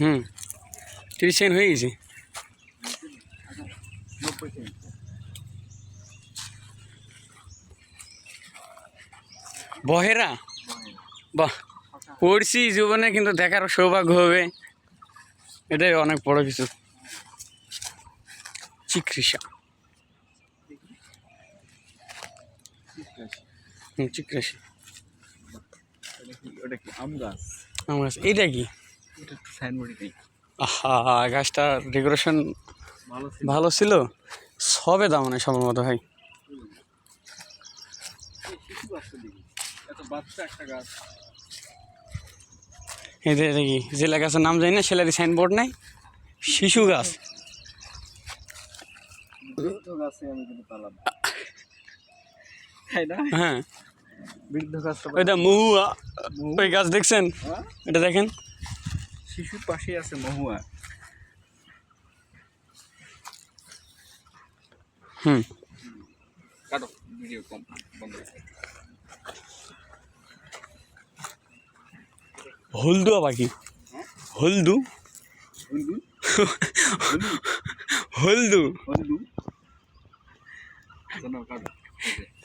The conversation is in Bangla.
হুম, তিরিশ সেকেন্ড হয়ে গেছে। বহেরা? বাহ, পড়ছি জীবনে কিন্তু দেখার সৌভাগ্য হবে। এটাই অনেক বড় কিছু। চিকৃষা হুম চিকৃষা ওটা কি ওটা কি আম গাছ এইটা কি? এটা সাইনবোর্ডে নেই আহা গাছটা ডেকোরেশন ভালো ছিল? সবে দাম মানে সম্ভবত ভাই। এটা দেখি জেলা গাছের নাম জানি না সেলারি সাইনবোর্ড নাই। শিশু গাছ। বৃদ্ধ গাছে আমি কিন্তু পালাম তাই না? হ্যাঁ। বৃদ্ধ গাছটা ওইটা মহুয়া। ওই গাছ দেখছেন? হ্যাঁ? এটা দেখেন। শিশুর পাশেই আছে মহুয়া। হুম। কাটো ভিডিও কম বন্ধ হলদুয়া পাখি। হলদু? হলদু? হলদু। হলদু।